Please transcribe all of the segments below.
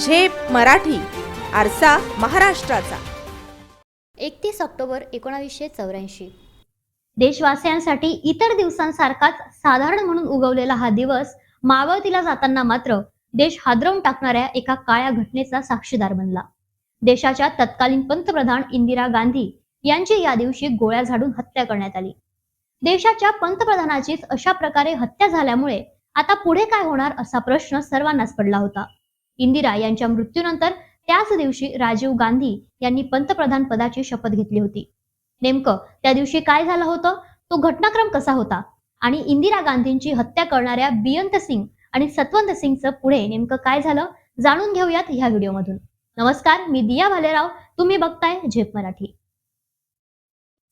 झेप मराठी आरसा महाराष्ट्राचा. एकतीस ऑक्टोबर एकोणावीसशे चौऱ्याऐंशी. देशवासियांसाठी इतर दिवसांसारखाच साधारण म्हणून उगवलेला हा दिवस मावळतीला जाताना मात्र देश हादरवून टाकणाऱ्या एका काळ्या घटनेचा साक्षीदार बनला. देशाच्या तत्कालीन पंतप्रधान इंदिरा गांधी यांची या दिवशी गोळ्या झाडून हत्या करण्यात आली. देशाच्या पंतप्रधानाचीच अशा प्रकारे हत्या झाल्यामुळे आता पुढे काय होणार असा प्रश्न सर्वांनाच पडला होता. इंदिरा यांच्या मृत्यूनंतर त्याच दिवशी राजीव गांधी यांनी पंतप्रधान पदाची शपथ घेतली होती. नेमकं त्या दिवशी काय झालं होतं? तो घटनाक्रम कसा होता? आणि इंदिरा गांधींची हत्या करणाऱ्या बियंत सिंग आणि सतवंत सिंगचं पुढे नेमकं काय झालं? जाणून घेऊयात ह्या व्हिडिओमधून. नमस्कार मी दिया भालेराव. तुम्ही बघताय झेप मराठी.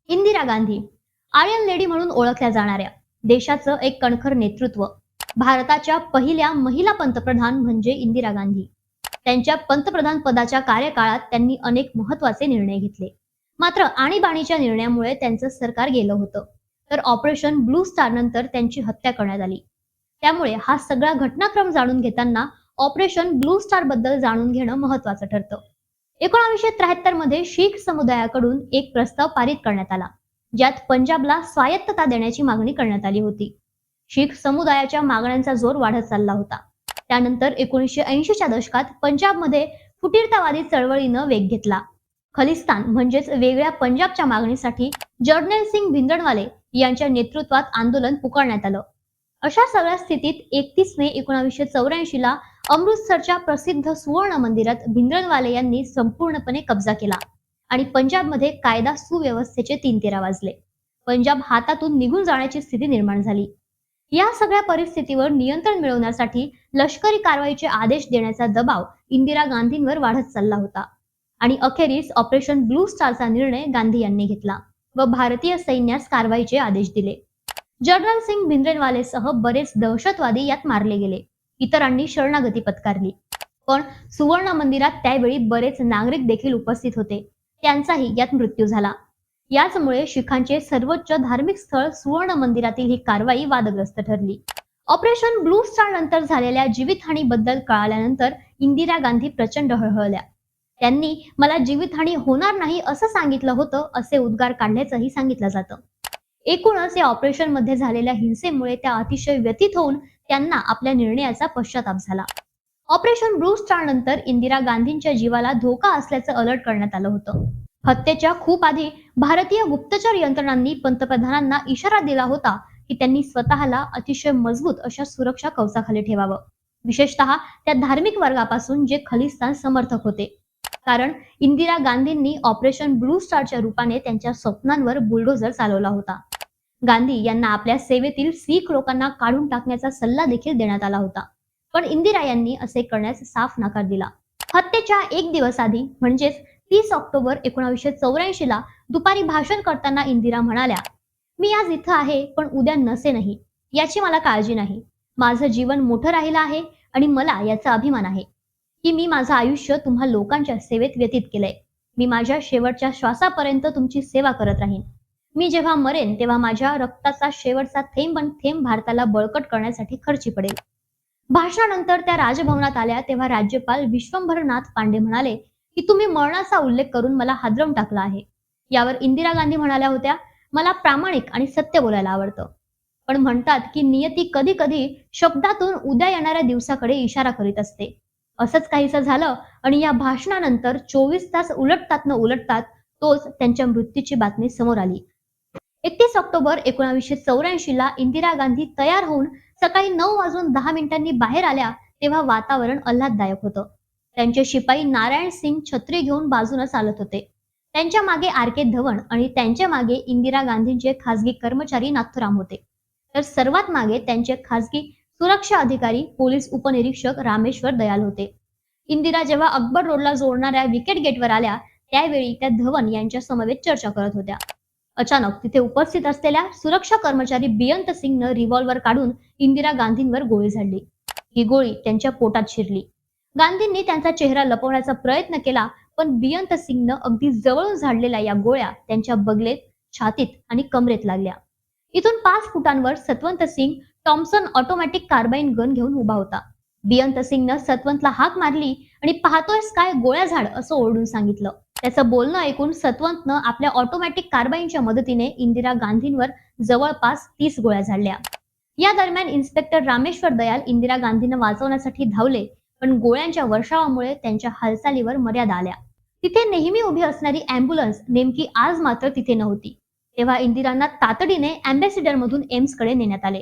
इंदिरा गांधी आर्यन लेडी म्हणून ओळखल्या जाणाऱ्या देशाचं एक कणखर नेतृत्व. भारताच्या पहिल्या महिला पंतप्रधान म्हणजे इंदिरा गांधी. त्यांच्या पंतप्रधान पदाच्या कार्यकाळात त्यांनी अनेक महत्त्वाचे निर्णय घेतले. मात्र आणीबाणीच्या निर्णयामुळे त्यांचं सरकार गेलं होतं. तर ऑपरेशन ब्लू स्टार नंतर त्यांची हत्या करण्यात आली. त्यामुळे हा सगळा घटनाक्रम जाणून घेताना ऑपरेशन ब्लू स्टारबद्दल जाणून घेणं महत्वाचं ठरतं. एकोणाशे त्र्याहत्तरमध्ये शीख समुदायाकडून एक प्रस्ताव पारित करण्यात आला ज्यात पंजाबला स्वायत्तता देण्याची मागणी करण्यात आली होती. शीख समुदायाच्या मागण्यांचा जोर वाढत चालला होता. त्यानंतर एकोणीसशे ऐंशीच्या दशकात पंजाबमध्ये फुटीरतावादी चळवळीनं वेग घेतला. खलिस्तान म्हणजेच वेगळ्या पंजाबच्या मागणीसाठी जर्नल सिंग भिंदणवाले यांच्या नेतृत्वात आंदोलन पुकारण्यात आलं. अशा सगळ्या स्थितीत एकतीस मे एकोणाशे चौऱ्याऐंशी ला अमृतसरच्या प्रसिद्ध सुवर्ण मंदिरात भिंदणवाले यांनी संपूर्णपणे कब्जा केला आणि पंजाबमध्ये कायदा सुव्यवस्थेचे तीन तेरा वाजले. पंजाब हातातून निघून जाण्याची स्थिती निर्माण झाली. या सगळ्या परिस्थितीवर नियंत्रण मिळवण्यासाठी लष्करी कारवाईचे आदेश देण्याचा दबाव इंदिरा गांधींवर वाढत चालला होता. आणि अखेरीस ऑपरेशन ब्लू स्टारचा निर्णय गांधी यांनी घेतला व भारतीय सैन्यास कारवाईचे आदेश दिले. जनरल सिंग भिंद्रेनवालेसह बरेच दहशतवादी यात मारले गेले. इतरांनी शरणागती पत्कारली. पण सुवर्ण मंदिरात त्यावेळी बरेच नागरिक देखील उपस्थित होते. त्यांचाही यात मृत्यू झाला. याचमुळे शिखांचे सर्वोच्च धार्मिक स्थळ सुवर्ण मंदिरातील ही कारवाई वादग्रस्त ठरली. ऑपरेशन ब्लू स्टार नंतर झालेल्या जीवितहानीबद्दल कळाल्यानंतर इंदिरा गांधी प्रचंड हळहळल्या. त्यांनी मला जीवितहानी होणार नाही असं सांगितलं होतं असे उद्गार काढल्याचंही सांगितलं जातं. एकूणच या ऑपरेशनमध्ये झालेल्या हिंसेमुळे त्या अतिशय व्यतीत होऊन त्यांना आपल्या निर्णयाचा पश्चाताप झाला. ऑपरेशन ब्लू स्टार नंतर इंदिरा गांधींच्या जीवाला धोका असल्याचं अलर्ट करण्यात आलं होतं. हत्येच्या खूप आधी भारतीय गुप्तचर यंत्रणांनी पंतप्रधानांना इशारा दिला होता की त्यांनी स्वतःला अतिशय मजबूत अशा सुरक्षा कवचाखाली ठेवावं. विशेषतः त्या धार्मिक वर्गापासून जे खलिस्तान समर्थक होते. कारण इंदिरा गांधींनी ऑपरेशन ब्लू स्टारच्या रूपाने त्यांच्या स्वप्नांवर बुलडोझर चालवला होता. गांधी यांना आपल्या सेवेतील सीख लोकांना काढून टाकण्याचा सल्ला देखील देण्यात आला होता. पण इंदिरा यांनी असे करण्यास साफ नकार दिला. हत्येच्या एक दिवस आधी म्हणजेच तीस ऑक्टोबर एकोणाशे चौऱ्याऐंशी ला दुपारी भाषण करताना इंदिरा म्हणाल्या मी आज इथं आहे पण उद्या नसे नाही. याची मला काळजी नाही. माझं जीवन मोठं राहिलं आहे आणि मला याचा अभिमान आहे की मी माझं आयुष्य तुम्हा लोकांच्या सेवेत व्यतीत केलंय. मी माझ्या शेवटच्या श्वासापर्यंत तुमची सेवा करत राहीन. मी जेव्हा मरेन तेव्हा माझ्या रक्ताचा शेवटचा थेंब थेंब भारताला बळकट करण्यासाठी खर्ची पडेल. भाषणानंतर त्या राजभवनात आल्या तेव्हा राज्यपाल विश्वंभरनाथ पांडे म्हणाले की तुम्ही मरणाचा उल्लेख करून मला हादरवून टाकला आहे. यावर इंदिरा गांधी म्हणाल्या होत्या मला प्रामाणिक आणि सत्य बोलायला आवडतं. पण म्हणतात की नियती कधी कधी शब्दातून उद्या येणाऱ्या दिवसाकडे इशारा करीत असते. असंच काहीसं झालं आणि या भाषणानंतर चोवीस तास उलटतात न उलटतात तोच त्यांच्या मृत्यूची बातमी समोर आली. एकतीस ऑक्टोबर एकोणावीसशे चौऱ्याऐंशी ला इंदिरा गांधी तयार होऊन सकाळी नऊ वाजून दहा मिनिटांनी बाहेर आल्या तेव्हा वातावरण आल्हाददायक होतं. त्यांचे शिपाई नारायण सिंग छत्री घेऊन बाजूने चालत होते. त्यांच्या मागे आर के धवन आणि त्यांच्या मागे इंदिरा गांधींचे खासगी कर्मचारी नाथुराम होते. तर सर्वात मागे त्यांचे खासगी सुरक्षा अधिकारी पोलीस उपनिरीक्षक रामेश्वर दयाल होते. इंदिरा जेव्हा अकबर रोडला जोडणाऱ्या विकेट गेटवर आल्या त्यावेळी त्या धवन यांच्या समवेत चर्चा करत होत्या. अचानक तिथे उपस्थित असलेल्या सुरक्षा कर्मचारी बियंत सिंगनं रिव्हॉल्वर काढून इंदिरा गांधींवर गोळी झाडली. ही गोळी त्यांच्या पोटात शिरली. गांधींनी त्यांचा चेहरा लपवण्याचा प्रयत्न केला पण बियंत सिंगनं अगदी जवळून झाडलेल्या या गोळ्या त्यांच्या बगलेत छातीत आणि कमरेत लागल्या. इथून पाच फुटांवर Satwant Singh Thompson automatic carbine gun घेऊन उभा होता. बियंत सिंगनं सतवंतला हाक मारली आणि पाहतोयस काय गोळ्या झाड असं ओरडून सांगितलं. त्याचं बोलणं ऐकून सतवंतनं आपल्या ऑटोमॅटिक कार्बाईनच्या मदतीने इंदिरा गांधींवर जवळपास तीस गोळ्या झाडल्या. या दरम्यान इन्स्पेक्टर रामेश्वर दयाल इंदिरा गांधींना वाचवण्यासाठी धावले पण गोळ्यांच्या वर्षावामुळे त्यांच्या हालचालीवर मर्यादा आल्या. तिथे नेहमी उभी असणारी अँब्युलन्स नेमकी आज मात्र तिथे नव्हती. तेव्हा इंदिरांना तातडीने अँबॅसिडर मधून एम्सकडे नेण्यात आले.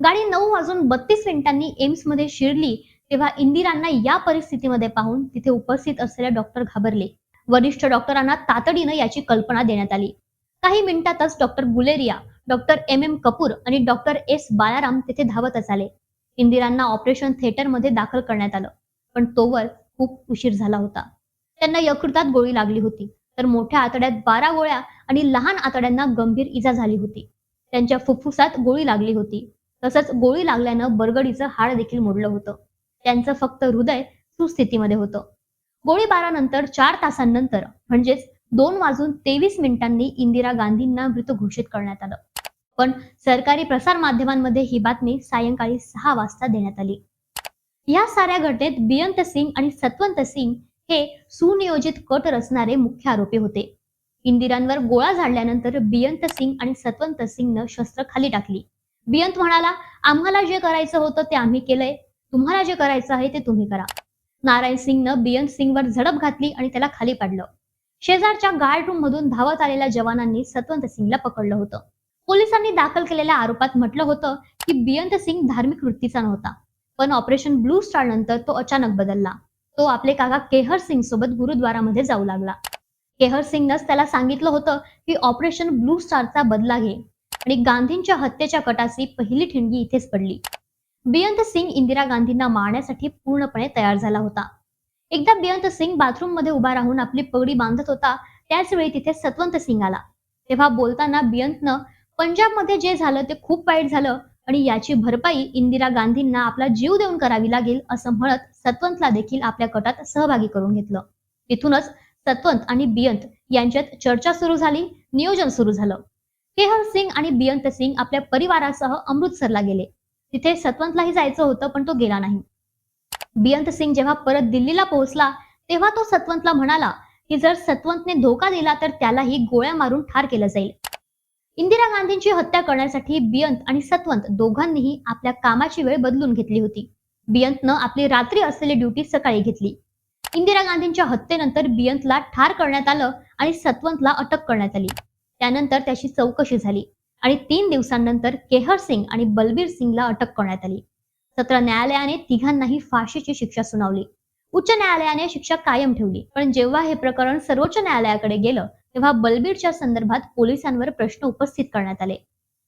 गाडी नऊ वाजून बत्तीस मिनिटांनी एम्समध्ये शिरली तेव्हा इंदिरांना या परिस्थितीमध्ये पाहून तिथे उपस्थित असलेले डॉक्टर घाबरले. वरिष्ठ डॉक्टरांना तातडीनं याची कल्पना देण्यात आली. काही मिनिटातच doctor Guleria doctor M M Kapoor आणि डॉक्टर एस बाळाराम तिथे धावतच आले. इंदिरांना ऑपरेशन थिएटरमध्ये दाखल करण्यात आलं. पण तोवर खूप उशीर झाला होता. त्यांना यकृतात गोळी लागली होती. तर मोठ्या आतड्यात बारा गोळ्या आणि लहान आतड्यांना गंभीर इजा झाली होती. त्यांच्या फुफ्फुसात गोळी लागली होती. तसंच गोळी लागल्यानं बरगडीचं हाड देखील मोडलं होतं. त्यांचं फक्त हृदय सुस्थितीमध्ये होतं. गोळीबारानंतर चार तासांनंतर म्हणजेच दोन वाजून तेवीस मिनिटांनी इंदिरा गांधींना मृत घोषित करण्यात आलं. पण सरकारी प्रसार माध्यमांमध्ये ही बातमी सायंकाळी सहा वाजता देण्यात आली. या साऱ्या घटनेत बियंत सिंग आणि सतवंत सिंग हे सुनियोजित कट रचणारे मुख्य आरोपी होते. इंदिरांवर गोळा झाडल्यानंतर बियंत सिंग आणि सतवंत सिंगनं शस्त्र खाली टाकली. बियंत म्हणाला आम्हाला जे करायचं होतं ते आम्ही केलंय. तुम्हाला जे करायचं आहे ते तुम्ही करा. नारायण सिंगनं बियंत सिंगवर झडप घातली आणि त्याला खाली पाडलं. शेजारच्या गार्ड रूम मधून धावत आलेल्या जवानांनी सतवंत सिंगला पकडलं होतं. पोलिसांनी दाखल केलेल्या आरोपात म्हटलं होतं की बियंत सिंग धार्मिक वृत्तीचा नव्हता. पण ऑपरेशन ब्लू स्टार नंतर तो अचानक बदलला. तो आपले काका केहर सिंग सोबत गुरुद्वारामध्ये जाऊ लागला. केहर सिंगनंच त्याला सांगितलं होतं की ऑपरेशन ब्लू स्टारचा बदला घे आणि गांधींच्या हत्येच्या कटाची पहिली ठिणगी इथेच पडली. बियंत सिंग इंदिरा गांधींना मारण्यासाठी पूर्णपणे तयार झाला होता. एकदा बियंत सिंग बाथरूममध्ये उभा राहून आपली पगडी बांधत होता त्याच वेळी तिथे सतवंत सिंग आला. तेव्हा बोलताना बियंतनं पंजाबमध्ये जे झालं ते खूप वाईट झालं आणि याची भरपाई इंदिरा गांधींना आपला जीव देऊन करावी लागेल असं म्हणत सतवंतला देखील आपल्या गटात सहभागी करून घेतलं. तिथूनच सतवंत आणि बियंत यांच्यात चर्चा सुरू झाली नियोजन सुरू झालं. केहर सिंग आणि बियंत सिंग आपल्या परिवारासह अमृतसरला गेले. तिथे सतवंतलाही जायचं होतं पण तो गेला नाही. बियंत सिंग जेव्हा परत दिल्लीला पोहोचला तेव्हा तो सतवंतला म्हणाला की जर सतवंतने धोका दिला तर त्यालाही गोळ्या मारून ठार केलं जाईल. इंदिरा गांधींची हत्या करण्यासाठी बियंत आणि सतवंत दोघांनीही आपल्या कामाची वेळ बदलून घेतली होती. बियंतनं आपली रात्री असलेली ड्युटी सकाळी घेतली. इंदिरा गांधींच्या हत्येनंतर बियंतला ठार करण्यात आलं आणि सतवंतला अटक करण्यात आली. त्यानंतर त्याची चौकशी झाली आणि तीन दिवसांनंतर केहर सिंग आणि बलबीर सिंगला अटक करण्यात आली. सत्र न्यायालयाने तिघांनाही फाशीची शिक्षा सुनावली. उच्च न्यायालयाने शिक्षा कायम ठेवली. पण जेव्हा हे प्रकरण सर्वोच्च न्यायालयाकडे गेलं तेव्हा बलबीरच्या संदर्भात पोलिसांवर प्रश्न उपस्थित करण्यात आले.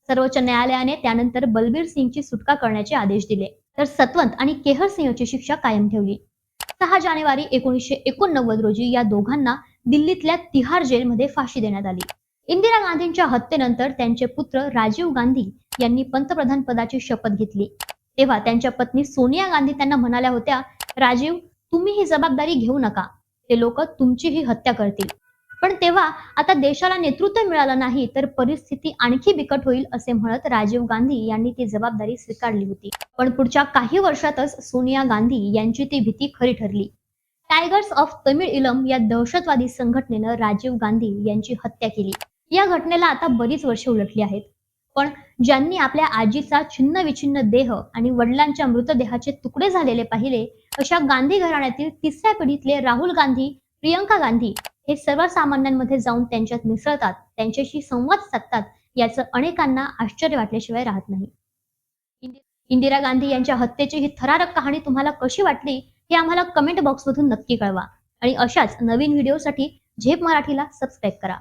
सर्वोच्च न्यायालयाने त्यानंतर बलबीर सिंगची सुटका करण्याचे आदेश दिले. तर सतवंत आणि केहर सिंहची शिक्षा कायम ठेवली. सहा जानेवारी एकोणीसशे एकोणनव्वद रोजी या दोघांना दिल्लीतल्या तिहार जेलमध्ये फाशी देण्यात आली. इंदिरा गांधींच्या हत्येनंतर त्यांचे पुत्र राजीव गांधी यांनी पंतप्रधान पदाची शपथ घेतली. तेव्हा त्यांच्या पत्नी सोनिया गांधी त्यांना म्हणाल्या होत्या राजीव तुम्ही ही जबाबदारी घेऊ नका. ते लोक तुमची ही हत्या करतील. पण तेव्हा आता देशाला नेतृत्व मिळालं नाही तर परिस्थिती आणखी बिकट होईल असे म्हणत राजीव गांधी यांनी ती जबाबदारी स्वीकारली होती. पण पुढच्या काही वर्षातच सोनिया गांधी यांची ती भीती खरी ठरली. टायगर्स ऑफ तमिळ इलम या दहशतवादी संघटनेनं राजीव गांधी यांची हत्या केली. या घटनेला आता बरीच वर्षे उलटली आहेत. पण ज्यांनी आपल्या आजीचा छिन्न विछिन्न देह आणि वडिलांच्या मृतदेहाचे तुकडे झालेले पाहिले अशा गांधी घराण्यातील तिसऱ्या पिढीतले राहुल गांधी प्रियंका गांधी हे सर्वसामान्यांमध्ये जाऊन त्यांच्यात मिसळतात त्यांच्याशी संवाद साधतात याचं अनेकांना आश्चर्य वाटल्याशिवाय राहत नाही. इंदिरा गांधी यांच्या हत्येची ही थरारक कहाणी तुम्हाला कशी वाटली हे आम्हाला कमेंट बॉक्समधून नक्की कळवा. आणि अशाच नवीन व्हिडिओसाठी झेप मराठीला सबस्क्राईब करा.